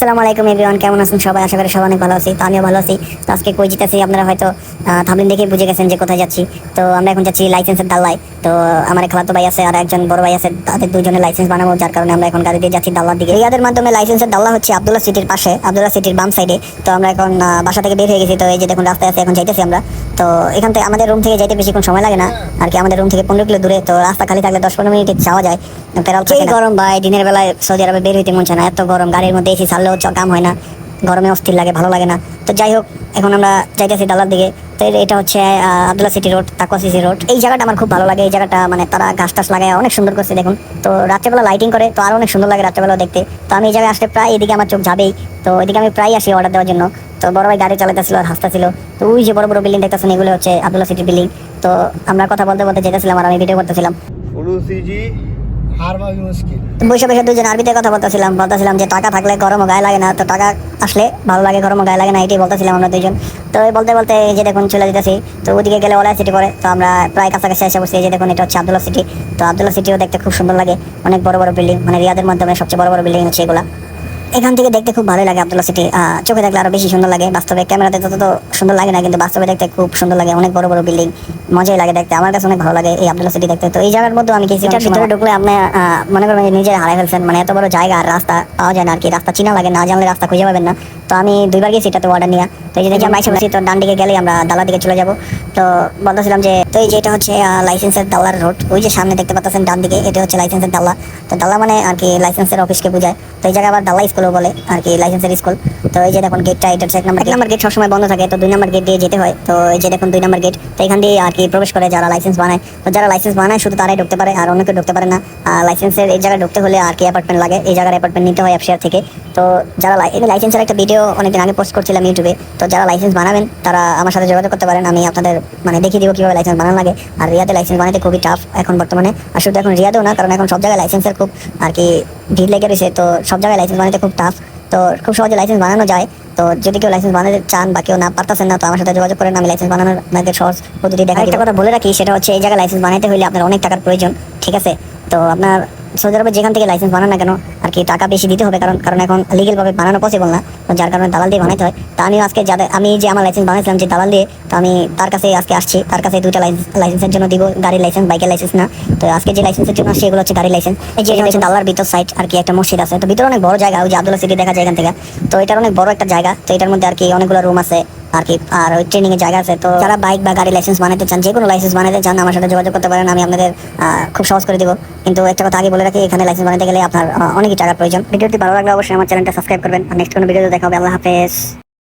আসসালামু আলাইকুম এভরিওয়ান কেমন আছেন সবাই? আশা করি সবাই অনেক ভালো আছি। তো আমিও ভালো আছি। তো আজকে কই জিতেছি আপনারা হয়তো থামলিন দেখে বুঝে গেছেন যে কোথায় যাচ্ছি। তো আমরা এখন যাচ্ছি লাইসেন্সের দাল্লায়। তো আমার খালাতো ভাই আছে আর একজন বড় ভাই আছে তাদের দুজনের লাইসেন্স বানাবো যার কারণে আমরা এখন গাড়ি দিয়ে যাচ্ছি দাল্লার দিকে। ইয়াদের মাধ্যমে লাইসেন্সের দাল্লা হচ্ছে আব্দুল্লাহ সিটির পাশে আব্দুল্লাহ সিটির বাম সাইডে তো আমরা এখন বাসা থেকে বের হয়ে গেছি। তো এই যে দেখুন রাস্তায় আছে এখন যাইতেছি আমরা। তো এখান থেকে আমাদের রুম থেকে যাইতে বেশিক্ষণ সময় লাগে না। আর কি আমাদের রুম থেকে পনেরো কিলো দূরে। তো রাস্তা খালি থাকলে দশ পনেরো মিনিটে যাওয়া যায়। পেরাল গরম ভাই দিনের বেলায় সৌদি আরবে বের হইতে মন চায় না। এত গরম গাড়ির মধ্যে এসি ছাড়লেও চ- কাম হয় না। গরমে অস্থির লাগে ভালো লাগে না। তো যাই হোক এখন আমরা যাইতেছি দালার দিকে। তো এটা হচ্ছে আহ, Abdullah city road Taqwa CC road. এই জায়গাটা আমার খুব ভালো লাগে। এই জায়গাটা মানে তারা গাছ টাছ লাগায় অনেক সুন্দর করছে দেখুন। তো রাত্রেবেলা লাইটিং করে তো আরও অনেক সুন্দর লাগে রাত্রেবেলা দেখতে। তো আমি এই জায়গায় আসলে প্রায় এদিকে আমার চোখ যাবেই তো এদিকে আমি প্রায় আসি অর্ডার দেওয়ার জন্য। তো বড় ভাই গাড়ি চালাতেছিল আর হাসতেছিল। তো ওই যে বড় বড় বিল্ডিং দেখতেছেন এগুলো হচ্ছে আব্দুল্লাহ সিটি বিল্ডিং তো আমরা কথা বলতে বলতে যেতেছিলাম আর আমি ভিডিও করতেছিলাম। বসে বসে দুজন আরবিতে কথা বলতেছিলাম বলতেছিলাম যে টাকা থাকলে গায়ে লাগে না, তো টাকা আসলে ভালো লাগে গায়ে লাগে না, এটাই বলতেছিলাম আমরা দুজন তো বলতে বলতে এই যে দেখুন চলে যেতেছি, তো ওদিকে গেলে ওলা সিটি তো আমরা প্রায় কাছাকাছি এসে বসছি, এই যে দেখুন এটা হচ্ছে আব্দুল্লাহ সিটি তো আব্দুল্লাহ সিটিও দেখতে খুব সুন্দর লাগে, অনেক বড় বড় বিল্ডিং মানে রিয়াদের মাধ্যমে সবচেয়ে বড় বড় বিল্ডিং হচ্ছে এগুলা। এখান থেকে দেখতে খুব ভালো লাগে আব্দুল্লাহ সিটি চোখে দেখলে আরও বেশি সুন্দর লাগে, বাস্তবে ক্যামেরাতে তত সুন্দর লাগে না, কিন্তু বাস্তবে দেখতে খুব সুন্দর লাগে, অনেক বড় বড় বিল্ডিং মজাই লাগে দেখতে। আমার কাছে অনেক ভালো লাগে এই আব্দুল্লাহ সিটি দেখতে। তো এই জায়গার মধ্যে আমি গেছি এটার ভিতরে ঢুকলে আপনি মনে করবেন যে নিজে হারাই ফেলছেন। মানে এত বড় জায়গা আর রাস্তা পাওয়া যায় না আর কি রাস্তা চিনা লাগে না জানলে রাস্তা খুঁজে পাবেন না। তো আমি দুইবার গেছি এটাতে অর্ডার নিয়ে। তো এই যে দেখি আমরা এসে তো ডান দিকে গেলে আমরা দালার দিকে চলে যাব। তো বলতেছিলাম যে তো এই যে এটা হচ্ছে লাইসেন্সের দালার রোড ওই যে সামনে দেখতে পাচ্ছেন ডান দিকে এটা হচ্ছে লাইসেন্সের দাল্লা তো দাল্লা মানে আর কি লাইসেন্সের অফিসকে বোঝায়। তো এই জায়গায় আবার দাল্লা স্কুলও বলে আর কি লাইসেন্সের স্কুল তো এই যে দেখুন গেটটা এটা হচ্ছে এক নম্বর এক নম্বর গেট সবসময় বন্ধ থাকে তো দুই নম্বর গেট দিয়ে যেতে হয়। তো এই যে দেখুন দুই নম্বর গেট তো এখান দিয়ে আর কি প্রবেশ করে যারা লাইসেন্স বানায়? তো যারা লাইসেন্স বানায়, শুধু তারাই ঢুকতে পারে, আর অন্য কেউ ঢুকতে পারে না। লাইসেন্সের এই জায়গায় ঢুকতে হলে আর কি অ্যাপার্টমেন্ট লাগে? এই জায়গার অ্যাপার্টমেন্ট নিতে হয় অ্যাপশেয়ার থেকে। তো যারা লাইসেন্সের একটা ভিডিও অনেকদিন আগে পোস্ট করছিলাম ইউটিউবে। তো যারা লাইসেন্স বানাবেন, তারা আমার সাথে যোগাযোগ করতে পারেন। আমি আপনাদের মানে দেখিয়ে দিব কীভাবে লাইসেন্স বানানো লাগে। আর রিয়াদে লাইসেন্স বানাতে খুবই টাফ এখন বর্তমানে। আর শুধু এখন রিয়াদেও না, কারণ এখন সব জায়গায় লাইসেন্সের খুব আর কি ভিড় লেগে রয়েছে। তো সব জায়গায় লাইসেন্স বানাতে খুব টাফ তো খুব সহজে লাইসেন্স বানানো যায়। তো যদি কেউ লাইসেন্স বানাতে চান বা কেউ না পারতেছেন না তো আমার সাথে যোগাযোগ করেন আমি লাইসেন্স বানানোর আপনাদের সহজ পদ্ধতি দেখা একটা কথা বলে রাখি সেটা হচ্ছে এই জায়গায় লাইসেন্স বানাতে হলে আপনার অনেক টাকার প্রয়োজন ঠিক আছে? তো আপনার সৌদি আরবে যেখান থেকে লাইসেন্স বানান না কেন, আর কি টাকা বেশি দিতে হবে, কারণ কারণ এখন লিগেল ভাবে বানানো পসিবল না। তো যার কারণে দালাল দিয়ে বানাইতে হয়। তো আমি আজকে যাদের, আমি যে আমার লাইসেন্স বানাইছিলাম যে দালাল দিয়ে, তো আমি তার কাছে আজকে আসছি। তার কাছে দুইটা লাইসেন্সের জন্য দিব, গাড়ির লাইসেন্স বাইকের লাইসেন্স না। তো আজকে যে লাইসেন্সের জন্য আসছি, এগুলো হচ্ছে গাড়ির লাইসেন্স এই যে হচ্ছে দালার ভিতর সাইড আর কি একটা মসজিদ আছে। তো ভিতরে অনেক বড় জায়গা, ওই যে আব্দুল্লাহ সিটি দেখা যায় এখান থেকে। তো এটার অনেক বড় একটা জায়গা। তো এটার মধ্যে আর কি অনেকগুলো রুম আছে। আর কি, আর ওই ট্রেনিং এর জায়গা আছে। তো যারা বাইক বা গাড়ি লাইসেন্স বানাতে চান যে কোনো লাইসেন্স বানাতে চান, আমার সাথে যোগাযোগ করতে পারেন, আমি আপনাদের খুব সহজ করে দিব। কিন্তু একটা কথা আগে বলে রাখি, এখানে লাইসেন্স বানাতে গেলে আপনার অনেকই টাকার প্রয়োজন। ভিডিওটি ভালো লাগলে অবশ্যই আমার চ্যানেলটা সাবস্ক্রাইব করবেন। নেক্সট কোনো ভিডিওতে দেখা হবে, আল্লাহ হাফেজ।